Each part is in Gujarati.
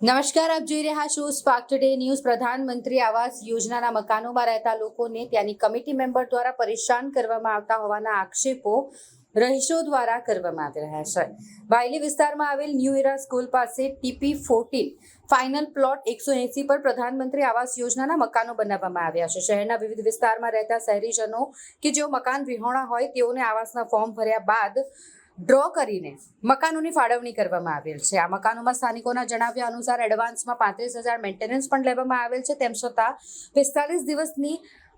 નમસ્કાર, આપ જોઈ રહ્યા છો સ્પાર્ક ટુડે ન્યૂઝ પ્રધાનમંત્રી આવાસ યોજનાના મકાનોમાં રહેતા લોકોને ત્યાંની કમિટી મેમ્બર દ્વારા પરેશાન કરવામાં આવતા હોવાના આક્ષેપો રહીશો દ્વારા કરવામાં આવી રહ્યા છે. વાયલી વિસ્તારમાં આવેલ ન્યૂ એરા સ્કૂલ પાસે ટીપી ફોર્ટીન ફાઇનલ પ્લોટ એકસો એસી પર પ્રધાનમંત્રી આવાસ યોજનાના મકાનો બનાવવામાં આવ્યા છે. શહેરના વિવિધ વિસ્તારમાં રહેતા શહેરીજનો કે જેઓ મકાન વિહોણા હોય તેઓને આવાસના ફોર્મ ભર્યા બાદ ડ્રો કરીને મકાનોની ફાળવણી કરવામાં આવેલ છે. આ મકાનોમાં સ્થાનિકોના જણાવ્યા અનુસાર એડવાન્સમાં પાંત્રીસ હજાર મેન્ટેનન્સ પણ લેવામાં આવેલ છે. તેમ છતાં પિસ્તાલીસ દિવસની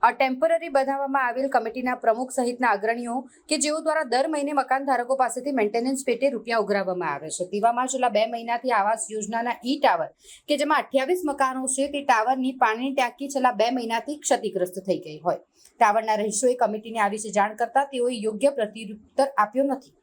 ટેમ્પરરી બનાવવામાં આવેલ કમિટીના પ્રમુખ સહિતના અગ્રણીઓ કે જેઓ દ્વારા દર મહિને મકાન ધારકો પાસેથી મેન્ટેનન્સ પેટે રૂપિયા ઉઘરાવવામાં આવે છે. તેવામાં છેલ્લા બે મહિનાથી આવાસ યોજનાના ઈ ટાવર કે જેમાં અઠ્યાવીસ મકાનો છે તે ટાવરની પાણીની ટાંકી છેલ્લા બે મહિનાથી ક્ષતિગ્રસ્ત થઈ ગઈ હોય. ટાવરના રહીશોએ કમિટીને આ વિશે જાણ કરતા તેઓએ યોગ્ય પ્રત્યુત્તર આપ્યો નથી.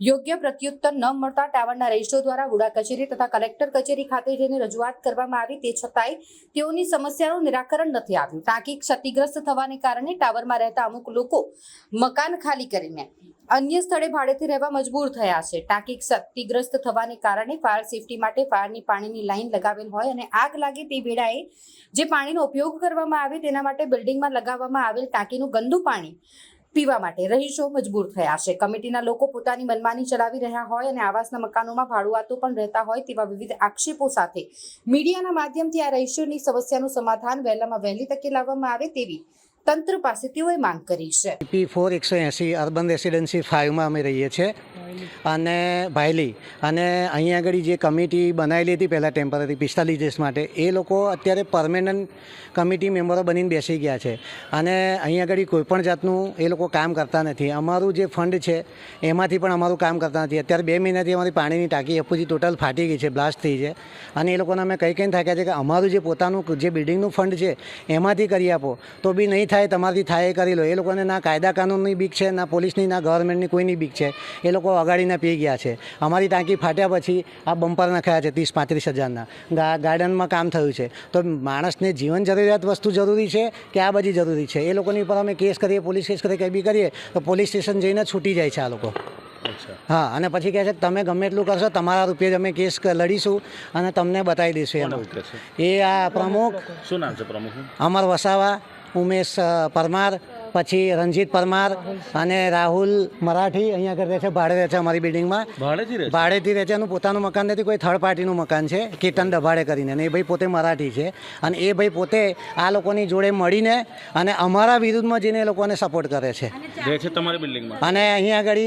યોગ્ય પ્રત્યુત્તર ન મળતા ટાવરના રહીશો દ્વારા વુડા કચેરી તથા કલેક્ટર કચેરી ખાતે જઈને રજૂઆત કરવામાં આવી. તે છતાંય તેઓની સમસ્યાનું નિરાકરણ નથી આવ્યું. ટાંકી ક્ષતિગ્રસ્ત થવાને કારણે ટાવરમાં રહેતા અમુક લોકો મકાન ખાલી કરીને અન્ય સ્થળે ભાડેથી રહેવા મજબૂર થયા છે. ટાંકી ક્ષતિગ્રસ્ત થવાને કારણે ફાયર સેફટી માટે ફાયરની પાણીની લાઈન લગાવેલ હોય અને આગ લાગે તે વેળાએ જે પાણીનો ઉપયોગ કરવામાં આવે તેના માટે બિલ્ડિંગમાં લગાવવામાં આવેલ ટાંકીનું ગંદુ પાણી પીવા માટે. રહીશો મજબૂર થયા છે. કમિટીના લોકો પોતાની મનમાની ચલાવી રહ્યા હોય અને આવાસના મકાનોમાં ભાડુઆતો પણ રહેતા હોય તેવા વિવિધ આક્ષેપો સાથે. મીડિયાના માધ્યમથી આ રહીશોની સમસ્યાનું સમાધાન વહેલામાં વહેલી તકે લાવવામાં આવે તેવી તંત્ર પાસે તેઓએ માંગ કરી છે. પી ફોર એકસો એંસી અર્બન રેસિડેન્સી ફાઇવમાં અમે રહીએ છીએ. અને ભાયલી, અને અહીંયા આગળ જે કમિટી બનાવેલી હતી પહેલાં ટેમ્પરરી પિસ્તાલીસ દિવસ માટે, એ લોકો અત્યારે પરમેનન્ટ કમિટી મેમ્બરો બનીને બેસી ગયા છે. અને અહીંયા આગળ કોઈપણ જાતનું એ લોકો કામ કરતા નથી. અમારું જે ફંડ છે, એમાંથી પણ અમારું કામ કરતા નથી. અત્યારે બે મહિનાથી અમારી પાણીની ટાંકી એપુજી ટોટલ ફાટી ગઈ છે બ્લાસ્ટ થઈ છે. અને એ લોકોને અમે કંઈ કંઈ થાક્યા છે કે અમારું જે પોતાનું જે બિલ્ડિંગનું ફંડ છે, એમાંથી કરી આપો. તો બી નહીં થાય તમારાથી થાય એ કરી લો. એ લોકોને ના કાયદા કાનૂનની બીક છે ના પોલીસની ના ગવર્મેન્ટની કોઈની બીક છે. એ લોકો અગાડીને પી ગયા છે. અમારી ટાંકી ફાટ્યા પછી આ બમ્પર નખાયા છે ત્રીસ પાંત્રીસ હજારના. ગાર્ડનમાં કામ થયું છે. તો માણસને જીવન જરૂરિયાત વસ્તુ જરૂરી છે કે આ બધી જરૂરી છે? એ લોકોની ઉપર અમે કેસ કરીએ પોલીસ કેસ કરીએ કંઈ બી કરીએ તો પોલીસ સ્ટેશન જઈને છૂટી જાય છે આ લોકો. હા અને પછી કહે છે કે તમે ગમે એટલું કરશો તમારા રૂપિયે અમે કેસ લડીશું અને તમને બતાવી દઈશું એ આ પ્રમુખ શું નામ છે પ્રમુખ અમર Vasava només eh, per mar, પછી રણજીત પરમાર અને રાહુલ મરાઠી અહીંયા આગળ રહે છે ભાડે રહે છે અમારી બિલ્ડિંગમાં ભાડેથી રહે છે? એનું પોતાનું મકાન નથી કોઈ થર્ડ પાર્ટીનું મકાન છે કીર્તન દભાડે કરીને. અને એ ભાઈ પોતે મરાઠી છે. અને એ ભાઈ પોતે આ લોકોની જોડે મળીને અને અમારા વિરુદ્ધમાં જઈને એ લોકોને સપોર્ટ કરે છે. તમારી બિલ્ડિંગમાં અને અહીંયા આગળ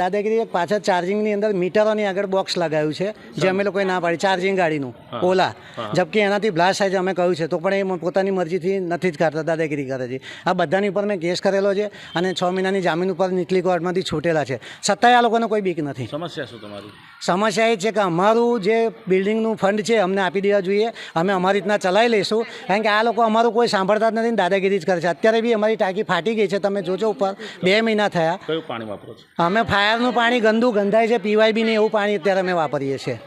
દાદાગીરી એક પાછળ ચાર્જિંગની અંદર મીટરોની આગળ બોક્સ લગાવ્યું છે જે અમે લોકોએ ના પાડી. ચાર્જિંગ ગાડીનું ઓલા. જબકે એનાથી બ્લાસ્ટ થાય છે અમે કહ્યું છે. તો પણ એ પોતાની મરજીથી નથી જ કરતા દાદાગીરી કરે છે. આ બધાની ઉપર મેં કેસ કરેલો છે અને છ મહિનાની જામીન ઉપર નીચલી કોર્ટમાંથી છૂટેલા છે. છતાંય આ લોકોને કોઈ બીક નથી. સમસ્યા શું તમારી? સમસ્યા એ છે કે અમારું જે બિલ્ડિંગનું ફંડ છે અમને આપી દેવા જોઈએ. અમે અમારી રીતના ચલાવી લઈશું. કારણ કે આ લોકો અમારું કોઈ સાંભળતા જ નથી દાદાગીરી જ કરે છે. અત્યારે બી અમારી ટાંકી ફાટી ગઈ છે. તમે જોજો ઉપર. બે મહિના થયા. કયું પાણી વાપરો છો? અમે ફાયરનું પાણી ગંદુ ગંધાય છે. પીવાય બી નહીં એવું પાણી અત્યારે અમે વાપરીએ છીએ.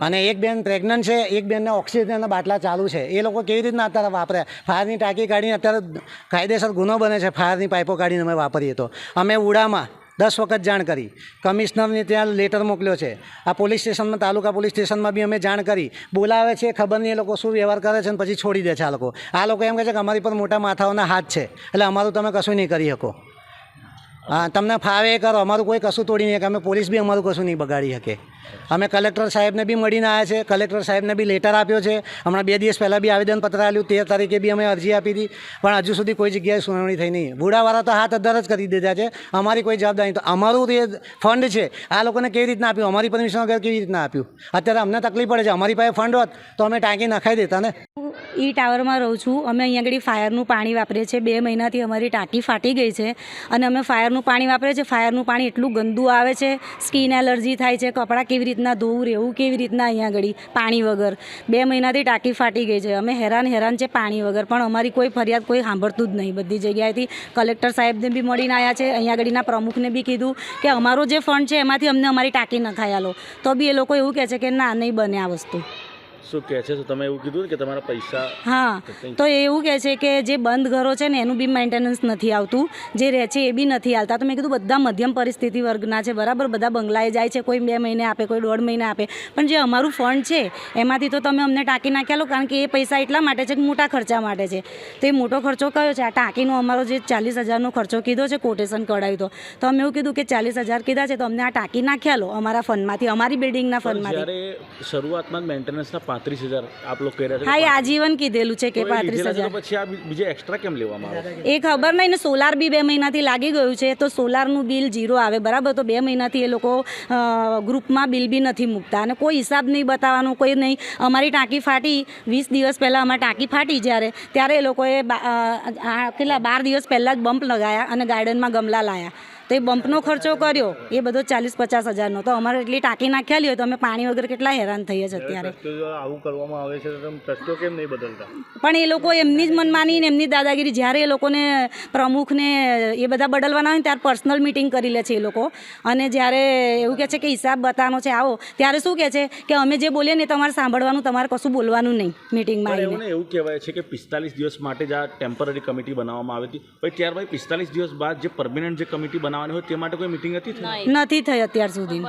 અને એક બેન પ્રેગ્નન્ટ છે, એક બેનને ઓક્સિજનના બાટલા ચાલુ છે. એ લોકો કેવી રીતના અત્યારે વાપરે? ફાયરની ટાંકી કાઢીને અત્યારે કાયદેસર ગુનો બને છે, ફાયરની પાઇપો કાઢીને અમે વાપરીએ તો. અમે ઉડામાં દસ વખત જાણ કરી. કમિશનરને ત્યાં લેટર મોકલ્યો છે. આ પોલીસ સ્ટેશનમાં, તાલુકા પોલીસ સ્ટેશનમાં બી અમે જાણ કરી. બોલાવે છે, ખબર નહીં એ લોકો શું વ્યવહાર કરે છે અને પછી છોડી દે છે આ લોકો. આ લોકો એમ કહે છે કે અમારી પર મોટા માથાઓના હાથ છે. એટલે અમારું તમે કશું નહીં કરી શકો. હા, તમને ફાવે એ કરો. અમારું કોઈ કશું તોડી નહીં શકે. અમે પોલીસ બી અમારું કશું નહીં બગાડી શકે. અમે કલેક્ટર સાહેબને બી મળીને આવ્યા છે. કલેક્ટર સાહેબને બી લેટર આપ્યો છે. હમણાં બે દિવસ પહેલાં બી આવેદનપત્ર આપ્યું, તેર તારીખે બી અમે અરજી આપી હતી. પણ હજુ સુધી કોઈ જગ્યાએ સુનાવણી થઈ નહીં. બુડાવાળા તો હાથ અધર જ કરી દીધા છે. અમારી કોઈ જવાબદારી તો અમારું જે ફંડ છે. આ લોકોને કેવી રીતના આપ્યું? અમારી પરમિશન વગર કેવી રીતના આપ્યું? અત્યારે અમને તકલીફ પડે છે. અમારી પાસે ફંડ હોત તો અમે ટાંકી નખાઈ દેતા ને. ઈ ટાવરમાં રહું છું. અમે અહીંયા આગળ ફાયરનું પાણી વાપરીએ છીએ. બે મહિનાથી અમારી ટાંકી ફાટી ગઈ છે અને અમે ફાયરનું પાણી વાપરીએ છીએ. ફાયરનું પાણી એટલું ગંદુ આવે છે. સ્કિન એલર્જી થાય છે. કપડાં કેવી રીતના ધોવું રહેવું કેવી રીતના અહીંયા આગળ, પાણી વગર. બે મહિનાથી ટાંકી ફાટી ગઈ છે. અમે હેરાન હેરાન છે પાણી વગર. પણ અમારી કોઈ ફરિયાદ કોઈ સાંભળતું જ નહીં બધી જગ્યાએથી. કલેક્ટર સાહેબને બી મળીને આવ્યા છે. અહીંયા આગળના પ્રમુખને બી કીધું કે અમારો જે ફંડ છે, એમાંથી અમને અમારી ટાંકી નખાઈ આલો. તો બી એ લોકો એવું કહે છે કે ના, નહીં બને આ વસ્તુ. શું કહે છે? તો તમે એવું કીધું કે તમારા પૈસા હા તો એવું કહે છે કે જે બંધ ઘરો છે ને એનું બી મેન્ટેનન્સ નથી આવતું. જે રહે છે એ બી નથી આવતા તો મેં કીધું બધા મધ્યમ પરિસ્થિતિ વર્ગના છે બરાબર? બધા બંગલાએ જાય છે કોઈ બે મહિને આપે કોઈ દોઢ મહિને આપે. પણ જે અમારું ફંડ છે એમાંથી તો તમે અમને ટાંકી નાખ્યા લો કારણ કે એ પૈસા એટલા માટે છે કે મોટા ખર્ચા માટે છે. તો એ મોટો ખર્ચો કયો છે? આ ટાંકીનો અમારો જે ચાલીસ હજારનો ખર્ચો કીધો છે કોટેશન કઢાવ્યું તો. તો અમે એવું કીધું કે ચાલીસ હજાર કીધા છે તો અમને આ ટાંકી નાખ્યા લો અમારા ફંડમાંથી અમારી બિલ્ડિંગના ફંડમાંથી શરૂઆતમાં મેન્ટેનન્સના પાંત્રીસ હજાર આપ લોકો કહી રહ્યા હા એ આજીવન કીધેલું છે કે પાંત્રીસ હજાર. પછી આ બીજા એક્સ્ટ્રા કેમ લેવામાં આવે? એ ખબર નહીં ને સોલાર બી બે મહિનાથી લાગી ગયું છે તો સોલારનું બિલ જીરો આવે. બરાબર? તો બે મહિનાથી એ લોકો ગ્રુપમાં બિલ બી નથી મૂકતા. અને કોઈ હિસાબ નહીં બતાવવાનું કોઈ નહીં. અમારી ટાંકી ફાટી વીસ દિવસ પહેલાં અમારી ટાંકી ફાટી જ્યારે ત્યારે એ લોકોએ કેટલા બાર દિવસ પહેલાં જ બમ્પ લગાયા અને ગાર્ડનમાં ગમલા લાયા. તો એ બમ્પનો ખર્ચો કર્યો. એ બધો ચાલીસ પચાસ હજારનો. તો અમારે એટલી ટાંકી નાખેલી હોય તો અમે પાણી વગર કેટલા હેરાન થઈએ છીએ અત્યારે. આવું કરવામાં આવે છે તો કેમ નહીં બદલતા? પણ એ લોકો એમની જ મનમાની ને એમની દાદાગીરી. જ્યારે એ લોકોને પ્રમુખને એ બધા બદલવાના હોય ને ત્યારે પર્સનલ મિટિંગ કરી લે છે એ લોકો. અને જ્યારે એવું કહે છે કે હિસાબ બતાવવાનો છે આવો. ત્યારે શું કહે છે કે અમે જે બોલીએ ને તમારે સાંભળવાનું તમારે કશું બોલવાનું નહીં મિટિંગમાં આવીને. એવું એવું કહેવાય છે કે પિસ્તાલીસ દિવસ માટે જ આ ટેમ્પરરી કમિટી બનાવવામાં આવી હતી. પછી ત્યારબાદ પિસ્તાલીસ દિવસ બાદ જે પરમિનન્ટ જે કમિટી બનાવવાની હોય તે માટે કોઈ મિટિંગ હતી નથી થઈ અત્યાર સુધી.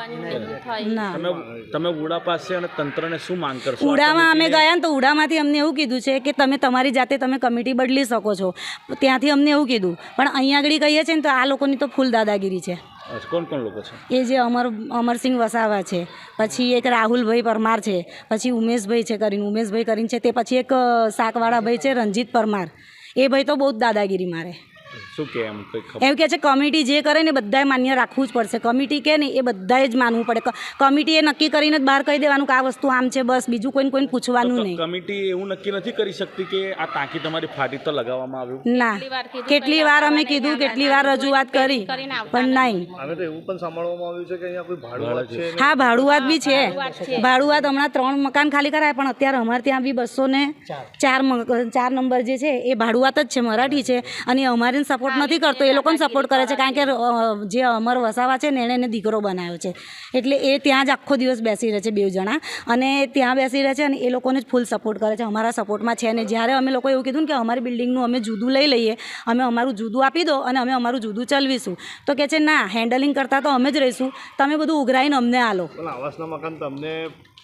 ના. તમે તમે વુડા પાસે અને તંત્રને શું માંગ કરશો? ઉડામાં અમે ગયા ને તો ઉડામાંથી અમને એવું કીધું છે કે તમે તમારી જાતે તમે કમિટી બદલી શકો છો. ત્યાંથી અમને એવું કીધું. પણ અહીંયા આગળ કહીએ છીએ ને તો આ લોકોની તો ફૂલ દાદાગીરી છે. કોણ કોણ લોકો છે? એ જે અમર અમરસિંહ વસાવા છે પછી એક રાહુલભાઈ પરમાર છે પછી ઉમેશભાઈ છે કરીને ઉમેશભાઈ કરીને છે તે પછી એક શાકવાળા ભાઈ છે રંજીત પરમાર. એ ભાઈ તો બહુ જ દાદાગીરી મારે. શું કે એમ કંઈ એવું કહે છે કમિટી જે કરે ને બધાએ માન્ય રાખવું જ પડશે. કમિટી કે ને એ બધાએ જ માનવું પડે. ક- કમિટીએ નક્કી કરીને જ બહાર કહી દેવાનું કે આ વસ્તુ આમ છે બસ બીજું કોઈને કોઈને પૂછવાનું નહીં. કમિટી એવું નક્કી નથી કરી શકતી કે આ ટાંકી તમારી ફાટી તો લગાવવામાં આવ્યું? ના. કેટલી વાર અમે કીધું કેટલી વાર રજૂઆત કરી પણ નહીં. હવે તો એવું પણ સાંભળવામાં આવ્યું છે કે અહીંયા કોઈ ભાડુઆત છે હા ભાડુઆત બી છે. ભાડુઆત હમણાં ત્રણ મકાન ખાલી કરાય પણ અત્યારે અમારે ત્યાં બી બસો ને ચાર. ચાર નંબર જે છે એ ભાડુઆત જ છે મરાઠી છે. અને અમારે સપોર્ટ નથી કરતો એ લોકોને સપોર્ટ કરે છે. કારણ કે જે અમર વસાવા છે ને એણે એને દીકરો બનાવ્યો છે. એટલે એ ત્યાં જ આખો દિવસ બેસી રહે છે બે જણા. અને ત્યાં બેસી રહે છે અને એ લોકોને જ ફૂલ સપોર્ટ કરે છે. અમારા સપોર્ટમાં છે ને જ્યારે અમે લોકો એવું કીધું ને કે અમારી બિલ્ડિંગનું અમે જુદું લઈ લઈએ અમે અમારું જુદું આપી દો અને અમે અમારું જુદું ચલાવીશું. તો કે છે ના હેન્ડલિંગ કરતાં તો અમે જ રહીશું. તમે બધું ઉઘરાઈને અમને આલો. આવાસના મકાન તમને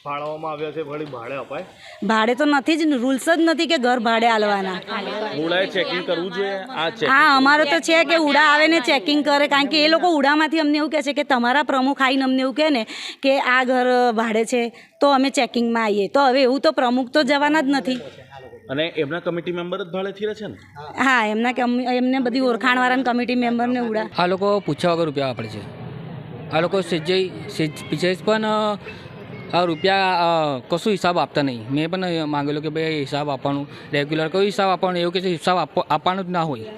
ફાળવવામાં આવ્યા છે ફરી ભાડે અપાય? ભાડે તો નથી જ રૂલ્સ જ નથી કે ઘર ભાડે આલવાના. ઉડાએ ચેકિંગ કરવું જોઈએ આ ચેક હા અમારો તો છે કે ઉડા આવે ને ચેકિંગ કરે કારણ કે એ લોકો ઉડામાંથી અમને એવું કહે છે કે તમારા પ્રમુખ આવીને અમને એવું કહે ને કે આ ઘર ભાડે છે તો અમે ચેકિંગમાં આવીએ તો હવે એવું તો પ્રમુખ તો જવાના જ નથી. અને એમના કમિટી મેમ્બર જ ભાડેથી રહે છે ને? હા એમના કે એમને બધી ઓળખાણવાળાને કમિટી મેમ્બરને ઉડા આ લોકો પૂછ્યા વગર રૂપિયા વાપરે છે. આ લોકો સિજય સેજ પણ આ રૂપિયા કશું હિસાબ આપતા નહીં. મેં પણ માંગેલું કે ભાઈ હિસાબ આપવાનું રેગ્યુલર કોઈ હિસાબ આપવાનો એવું કે છે હિસાબ આપો આપવાનો જ ના હોય.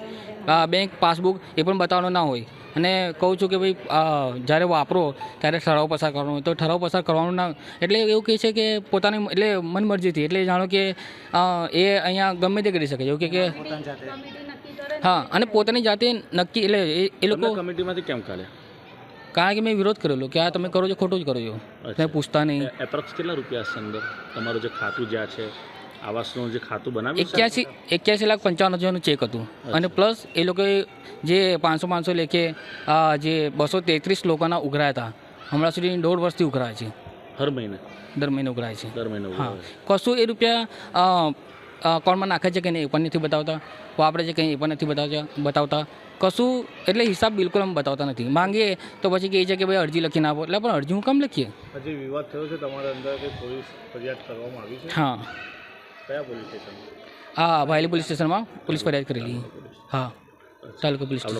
બેંક પાસબુક એ પણ બતાવવાનો ના હોય. અને કહું છું કે ભાઈ જ્યારે વાપરો ત્યારે ઠરાવ પસાર કરવાનો હોય. તો ઠરાવ પસાર કરવાનું ના એટલે એવું કહે છે કે પોતાની એટલે મનમરજીથી એટલે જાણો કે એ અહીંયા ગમે તે કરી શકે. છે એવું કે કે હા અને પોતાની જાતે નક્કી એટલે એ એ લોકો કમિટીમાંથી કેમ કાઢ્યા કારણ કે મેં વિરોધ કરેલો કે આ તમે કરો છો ખોટું જ કરો છો. મેં પૂછતા નહીં. એપ્રોક્સ કેટલા રૂપિયા હશે અંદર? તમારું જે ખાતું જ્યાં છે આવાસનું જે ખાતું બનાવ્યું છે? એક્યાસી એક્યાસી લાખ પંચાવન હજારનું ચેક હતું. અને પ્લસ એ લોકોએ જે પાંચસો પાંચસો લેખે જે બસો તેત્રીસ લોકોના ઉઘરાયા હતા. હમણાં સુધી દોઢ વર્ષથી ઉઘરાય છે. હર મહિને? દર મહિને ઉઘરાય છે. દર મહિને હા. કશું એ રૂપિયા અકાઉન્ટમાં નાખે છે કે નહીં એ પણ નથી બતાવતા? વાપરે છે કંઈ એ પણ નથી બતાવતા? બતાવતા? કશું એટલે હિસાબ બિલકુલ અમે બતાવતા નથી. માંગીએ તો પછી કહે છે કે ભાઈ અરજી લખીને આપો. એટલે પણ અરજી હું કેમ લખીએ? હજી વિવાદ થયો છે તમારા અંદર કે પોલીસ ફરિયાદ કરવામાં આવી છે? હા. કયા પોલીસ સ્ટેશન હા ભાયલી પોલીસ સ્ટેશનમાં પોલીસ ફરિયાદ કરેલી. હા તાલુકા પોલીસ